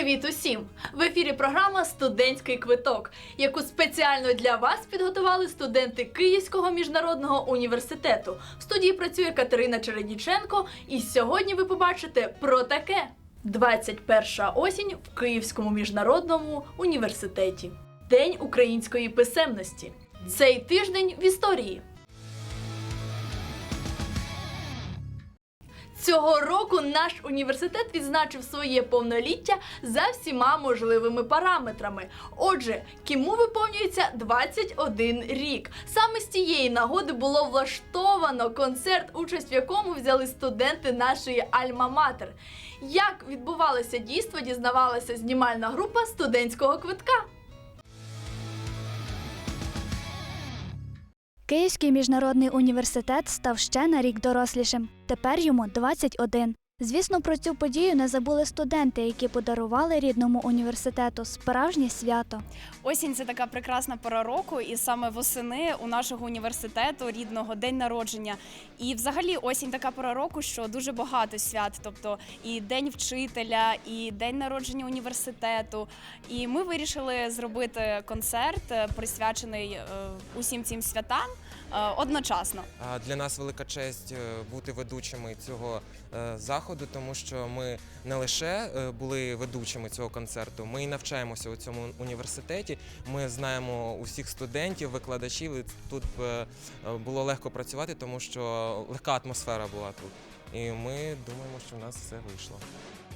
Привіт усім! В ефірі програма Студентський квиток, яку спеціально для вас підготували студенти Київського міжнародного університету. В студії працює Катерина Чередніченко, і сьогодні ви побачите про таке: 21 осінь в Київському міжнародному університеті. День української писемності. Цей тиждень в історії. Цього року наш університет відзначив своє повноліття за всіма можливими параметрами. Отже, кіму виповнюється 21 рік. Саме з цієї нагоди було влаштовано концерт, участь в якому взяли студенти нашої Альма-Матер. Як відбувалося дійство, дізнавалася знімальна група студентського квитка. Київський міжнародний університет став ще на рік дорослішим. Тепер йому 21. Звісно, про цю подію не забули студенти, які подарували рідному університету справжнє свято. Осінь це така прекрасна пора року, і саме восени у нашого університету рідного день народження. І взагалі осінь така пора року, що дуже багато свят, тобто і день вчителя, і день народження університету. І ми вирішили зробити концерт, присвячений е, усім цим святам одночасно. Для нас велика честь е, бути ведучими цього е, заходу, тому що ми не лише е, були ведучими цього концерту, ми і навчаємося у цьому університеті. Ми знаємо усіх студентів, викладачів. і Тут е, е, було легко працювати, тому що легка атмосфера була тут. І ми думаємо, що в нас все вийшло.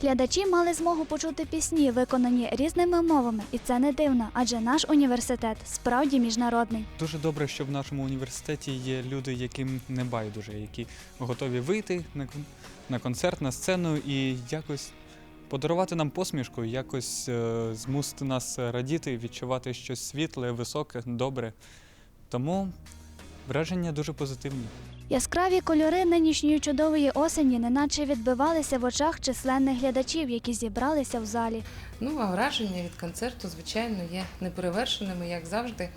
Глядачі мали змогу почути пісні, виконані різними мовами, і це не дивно, адже наш університет справді міжнародний. Дуже добре, що в нашому університеті є люди, яким не байдуже, які готові вийти на, концерт, на сцену і якось подарувати нам посмішку, якось е, змусити нас радіти, відчувати щось світле, високе, добре. Тому враження дуже позитивні. Яскраві кольори нинішньої чудової осені неначе відбивалися в очах численних глядачів, які зібралися в залі. Ну, а враження від концерту, звичайно, є неперевершеними, як завжди.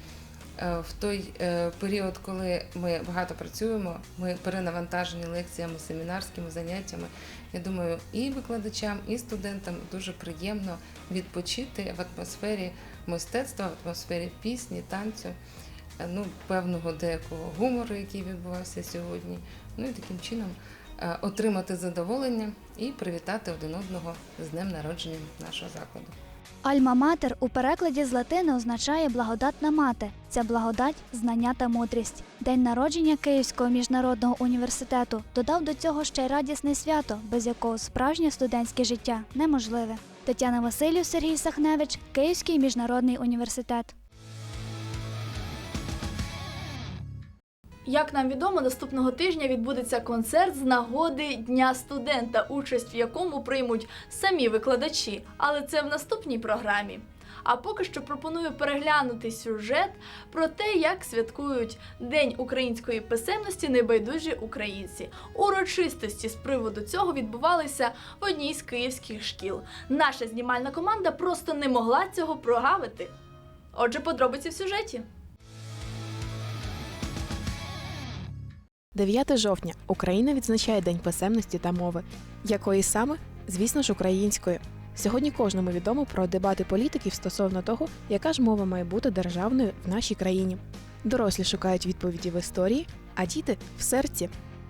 Е, В той е, період, коли ми багато працюємо, ми перенавантажені лекціями, семінарськими заняттями. Я думаю, і викладачам, і студентам дуже приємно відпочити в атмосфері мистецтва, в атмосфері пісні, танцю, ну, певного деякого гумору, який відбувався сьогодні. Ну і таким чином е, отримати задоволення і привітати один одного з днем народження нашого закладу. Альма-матер у перекладі з латини означає благодатна мати. Ця благодать знання та мудрість. День народження Київського міжнародного університету додав до цього ще й радісне свято, без якого справжнє студентське життя неможливе. Тетяна Василів, Сергій Сахневич, Київський міжнародний університет. Як нам відомо, наступного тижня відбудеться концерт з нагоди Дня студента, участь в якому приймуть самі викладачі, але це в наступній програмі. А поки що пропоную переглянути сюжет про те, як святкують День української писемності небайдужі українці. Урочистості з приводу цього відбувалися в одній з київських шкіл. Наша знімальна команда просто не могла цього прогавити. Отже, подробиці в сюжеті. 9 жовтня Україна відзначає День писемності та мови. Якої саме? Звісно ж, української. Сьогодні кожному відомо про дебати політиків стосовно того, яка ж мова має бути державною в нашій країні. Дорослі шукають відповіді в історії, а діти в серці.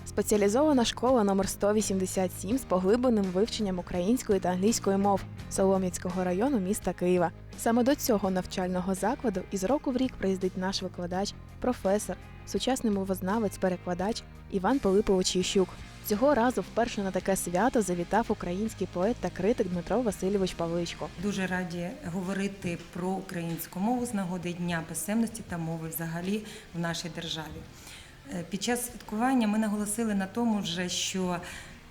Спеціалізована школа номер 187 з поглибленим вивченням української та англійської мов Солом'янського району міста Києва. Саме до цього навчального закладу із року в рік приїздить наш викладач, професор, сучасний мовознавець, перекладач Іван Пилипович Ющук. Цього разу вперше на таке свято завітав український поет та критик Дмитро Васильович Павличко. Дуже раді говорити про українську мову з нагоди Дня писемності та мови взагалі в нашій державі. Е, Під час святкування ми наголосили на тому, вже, що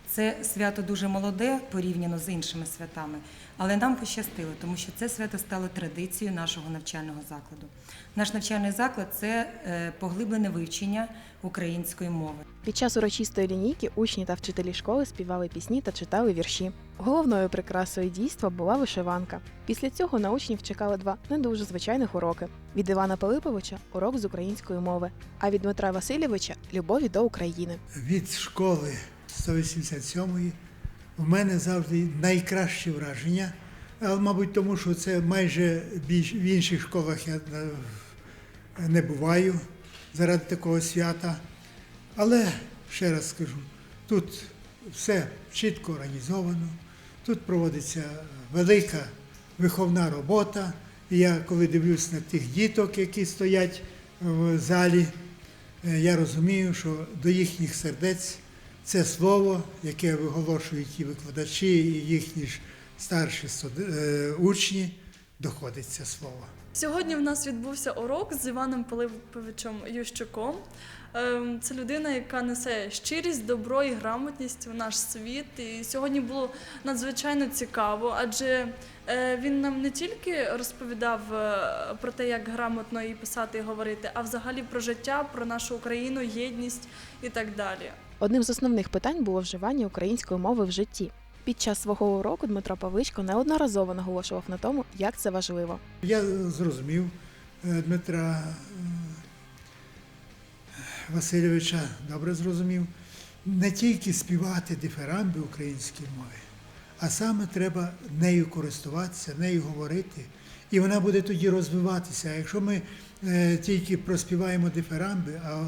це свято дуже молоде порівняно з іншими святами, але нам пощастило, тому що це свято стало традицією нашого навчального закладу. Наш навчальний заклад це е, поглиблене вивчення української мови. Під час урочистої лінійки учні та вчителі школи співали пісні та читали вірші. Головною прикрасою дійства була вишиванка. Після цього на учнів чекали два не дуже звичайних уроки: від Івана Пилиповича урок з української мови, а від Дмитра Васильовича любові до України. від школи 187-ї в мене завжди найкращі враження, але, мабуть, тому що це майже більш в інших школах я е, не буваю заради такого свята. Але ще раз скажу, тут все чітко організовано, тут проводиться велика виховна робота. Я коли дивлюсь на тих діток, які стоять в залі, е, я розумію, що до їхніх сердець це слово, яке виголошують і викладачі, і їхні ж старші е, учні, доходить це слово. Сьогодні в нас відбувся урок з Іваном Пилиповичем Ющуком. Ем, Це людина, яка несе щирість, добро і грамотність в наш світ. І сьогодні було надзвичайно цікаво, адже е, він нам не тільки розповідав е, про те, як грамотно і писати, і говорити, а взагалі про життя, про нашу Україну, єдність і так далі. Одним з основних питань було вживання української мови в житті. Під час свого уроку Дмитро Павличко неодноразово наголошував на тому, як це важливо. Я зрозумів е, Дмитра е, Васильовича, добре зрозумів, не тільки співати дифирамби української мови, а саме треба нею користуватися, нею говорити, і вона буде тоді розвиватися. А якщо ми е, тільки проспіваємо дифирамби, а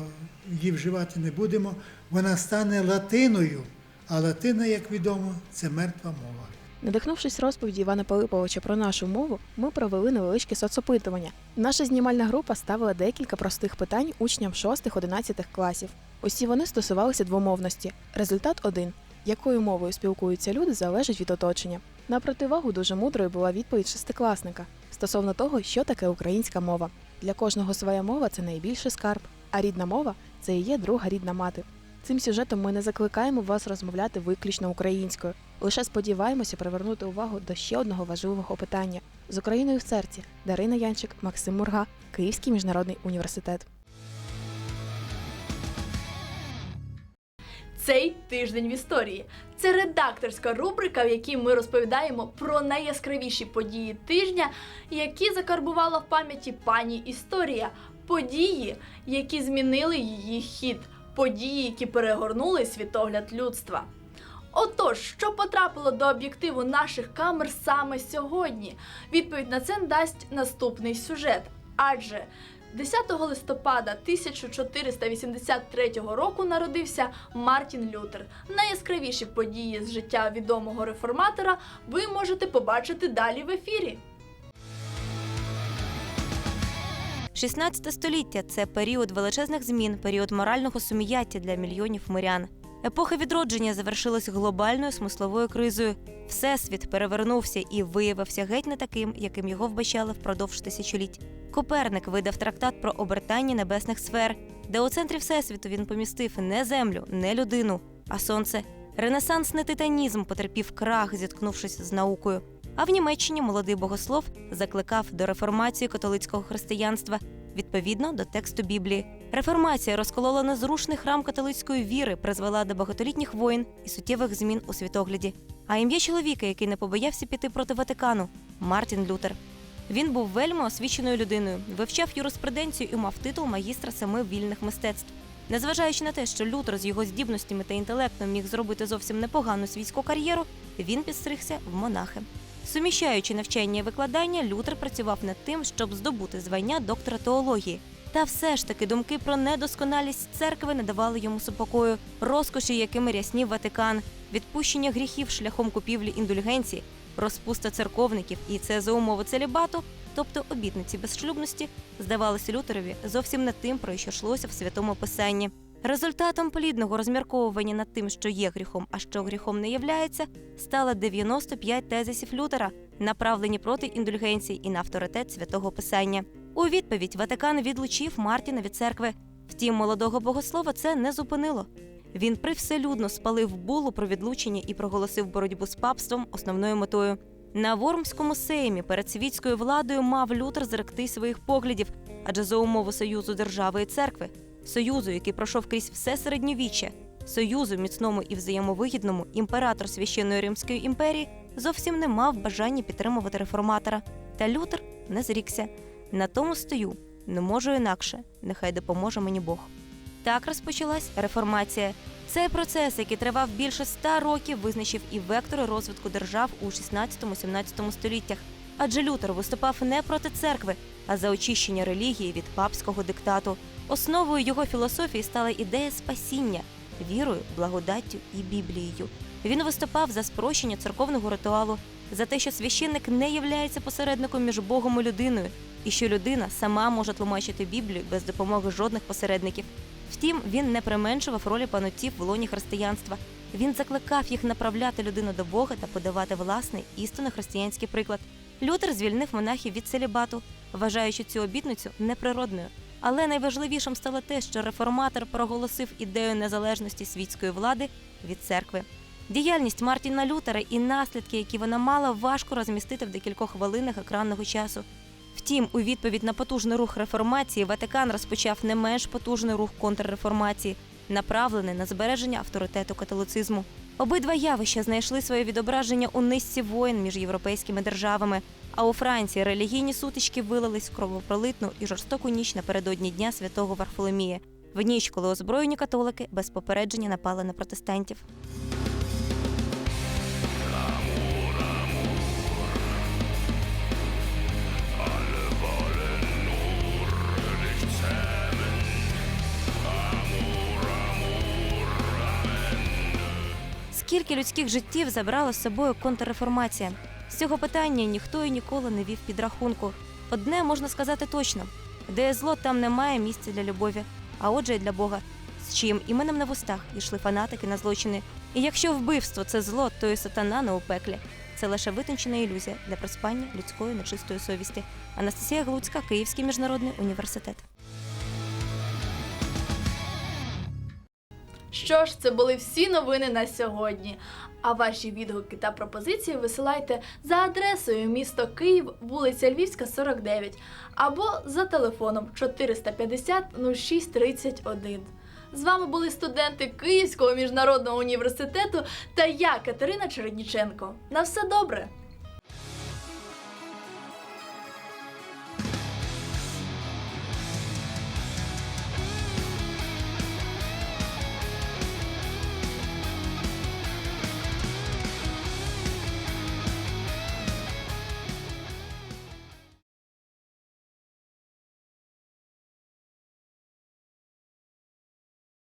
її вживати не будемо, вона стане латиною. А латина, як відомо, це мертва мова. Надихнувшись розповіді Івана Пилиповича про нашу мову, ми провели невеличке соцопитування. Наша знімальна група ставила декілька простих питань учням 6-11 класів. Усі вони стосувалися двомовності. Результат один: якою мовою спілкуються люди, залежить від оточення. На противагу дуже мудрою була відповідь шестикласника стосовно того, що таке українська мова. Для кожного своя мова це найбільший скарб, а рідна мова це і є друга рідна мати. Цим сюжетом ми не закликаємо вас розмовляти виключно українською. Лише сподіваємося привернути увагу до ще одного важливого питання з Україною в серці. Дарина Янчик, Максим Мурга, Київський міжнародний університет. Цей тиждень в історії. Це редакторська рубрика, в якій ми розповідаємо про найяскравіші події тижня, які закарбувала в пам'яті пані історія. Події, які змінили її хід, події, які перегорнули світогляд людства. Отож, що потрапило до об'єктиву наших камер саме сьогодні? Відповідь на це дасть наступний сюжет. Адже 10 листопада 1483 року народився Мартін Лютер. Найяскравіші події з життя відомого реформатора ви можете побачити далі в ефірі. 16 століття це період величезних змін, період морального суміяття для мільйонів мирян. Епоха відродження завершилась глобальною смисловою кризою. Всесвіт перевернувся і виявився геть не таким, яким його вбачали впродовж тисячоліть. Коперник видав трактат про обертання небесних сфер, де у центрі всесвіту він помістив не землю, не людину, а сонце. Ренесансний титанізм потерпів крах, зіткнувшись з наукою. А в Німеччині молодий богослов закликав до реформації католицького християнства відповідно до тексту Біблії. Реформація розколола незрушний храм католицької віри, призвела до багатолітніх воєн і суттєвих змін у світогляді. А ім'я чоловіка, який не побоявся піти проти Ватикану Мартін Лютер. Він був вельми освіченою людиною, вивчав юриспруденцію і мав титул магістра семи вільних мистецтв. Незважаючи на те, що Лютер з його здібностями та інтелектом міг зробити зовсім непогану світську кар'єру, він підстригся в монахи. Суміщаючи навчання і викладання, Лютер працював над тим, щоб здобути звання доктора теології. Та все ж таки думки про недосконалість церкви не давали йому супокою, розкоші, якими ряснів Ватикан, відпущення гріхів шляхом купівлі індульгенції, розпуста церковників і це за умови целібату, тобто обітниці безшлюбності, здавалося Лютерові зовсім не тим, про що йшлося в святому писанні. Результатом плідного розмірковування над тим, що є гріхом, а що гріхом не являється, стало 95 тезисів Лютера, направлені проти індульгенцій і на авторитет святого писання. У відповідь Ватикан відлучив Мартіна від церкви. Втім, молодого богослова це не зупинило. Він привселюдно спалив булу про відлучення і проголосив боротьбу з папством основною метою. На Вормському сеймі перед світською владою мав Лютер зректи своїх поглядів, адже за умову союзу держави і церкви, союзу, який пройшов крізь все середньовіччя, союзу міцному і взаємовигідному, імператор священної Римської імперії зовсім не мав бажання підтримувати реформатора. Та Лютер не зрікся. На тому стою, не можу інакше. Нехай допоможе мені Бог. Так розпочалась реформація. Цей процес, який тривав більше ста років, визначив і вектори розвитку держав у 16-17 століттях. Адже Лютер виступав не проти церкви, а за очищення релігії від папського диктату. Основою його філософії стала ідея спасіння вірою, благодаттю і Біблією. Він виступав за спрощення церковного ритуалу, за те, що священник не являється посередником між Богом і людиною, і що людина сама може тлумачити Біблію без допомоги жодних посередників. Втім, він не применшував ролі панотців в лоні християнства. Він закликав їх направляти людину до Бога та подавати власний істинно християнський приклад. Лютер звільнив монахів від целібату, вважаючи цю обітницю неприродною. Але найважливішим стало те, що реформатор проголосив ідею незалежності світської влади від церкви. Діяльність Мартіна Лютера і наслідки, які вона мала, важко розмістити в декількох хвилинах екранного часу. Втім, у відповідь на потужний рух реформації Ватикан розпочав не менш потужний рух контрреформації, направлений на збереження авторитету католицизму. Обидва явища знайшли своє відображення у низці воєн між європейськими державами. А у Франції релігійні сутички вилились в кровопролитну і жорстоку ніч напередодні дня святого Варфоломія, в ніч, коли озброєні католики без попередження напали на протестантів. Скільки людських життів забрала з собою контрреформація? З цього питання ніхто і ніколи не вів підрахунку. Одне можна сказати точно: де зло, там немає місця для любові, а отже, і для Бога. З чим іменем на вустах йшли фанатики на злочини. І якщо вбивство це зло, то і сатана не у пеклі. Це лише витончена ілюзія для приспання людської нечистої совісті. Анастасія Глуцька, Київський міжнародний університет. Що ж, це були всі новини на сьогодні. А ваші відгуки та пропозиції висилайте за адресою місто Київ, вулиця Львівська, 49, або за телефоном 450 06 31. З вами були студенти Київського міжнародного університету та я, Катерина Чередніченко. На все добре!